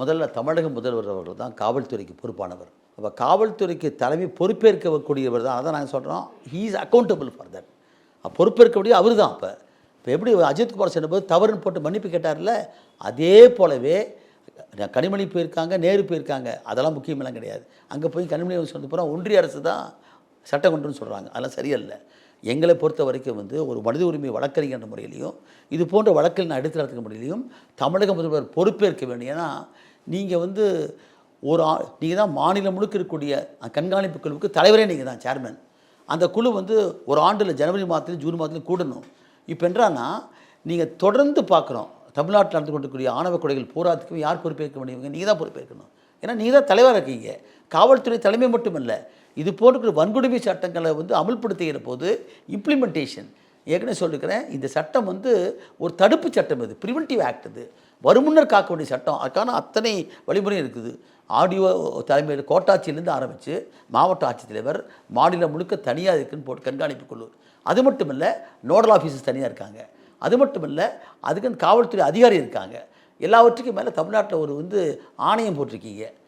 முதல்ல தமிழக முதல்வர் அவர்கள் தான் காவல்துறைக்கு பொறுப்பானவர். அப்போ காவல்துறைக்கு தலைமை பொறுப்பேற்கக்கூடியவர் தான். அதான் நாங்கள் சொல்கிறோம் he is accountable for that பொறுப்பேற்கக்கூடிய அவர் தான் அப்போ. இப்போ எப்படி அஜித்குமார் சொன்னபோது தவறுன்னு போட்டு மன்னிப்பு கேட்டார்ல? அதே போலவே கனிமணி போயிருக்காங்க நேரு போயிருக்காங்க. அதெல்லாம் முக்கியமெல்லாம் கிடையாது. அங்கே போய் கனிமணி சொன்னது பூரா ஒன்றிய அரசு தான் சட்டம் கொண்டுன்னு சொல்கிறாங்க அதெல்லாம் சரியல்ல. எங்களை பொறுத்த வரைக்கும் வந்து ஒரு மனித உரிமை வழக்கறிஞர் முறையிலையும் இது போன்ற வழக்கில் நான் எடுத்து நடத்துக்க முறையிலையும் தமிழக முதல்வர் பொறுப்பேற்க வேண்டும். ஏன்னா நீங்கள் வந்து ஒரு ஆ நீங்கள் தான் மாநிலம் முழுக்க இருக்கக்கூடிய கண்காணிப்பு குழுவுக்கு தலைவரே நீங்கள் தான் சேர்மேன் அந்த குழு வந்து ஒரு ஆண்டில் ஜனவரி மாதத்துலையும் ஜூன் மாதத்துலையும் கூடணும். இப்போ என்றான்னா நீங்கள் தொடர்ந்து பார்க்குறோம் தமிழ்நாட்டில் நடந்து கொண்டிருக்கக்கூடிய ஆணவ கொடைகள் போராட்டத்துக்கும் யார் பொறுப்பேற்க முடியுங்க நீங்கள் தான் பொறுப்பேற்கணும். ஏன்னா நீங்கள் தான் தலைவராக இருக்கீங்க. காவல்துறை தலைமை மட்டுமல்ல இது போன்ற வன்கொடுமை சட்டங்களை வந்து அமல்படுத்துகிற போது இம்ப்ளிமெண்டேஷன் ஏற்கனவே சொல்லியிருக்கிறேன் இந்த சட்டம் வந்து ஒரு தடுப்பு சட்டம் இது ப்ரிவென்டிவ் ஆக்ட் இது. வருமுன்னர் காக்க வேண்டிய சட்டம் அதுக்கான அத்தனை வழிமுறையும் இருக்குது. ஆடியோ தலைமையில் கோட்டாட்சியிலேருந்து ஆரம்பித்து மாவட்ட ஆட்சித்தலைவர் மாநிலம் முழுக்க தனியாக இருக்குன்னு போட்டு கண்காணிப்பு குழு அது மட்டும் இல்லை நோடல் ஆஃபீஸர்ஸ் தனியாக இருக்காங்க. அது மட்டும் இல்லை அதுக்குன்னு காவல்துறை அதிகாரி இருக்காங்க. எல்லாவற்றுக்கும் மேலே தமிழ்நாட்டில் ஒரு வந்து ஆணையம் போட்டிருக்கீங்க.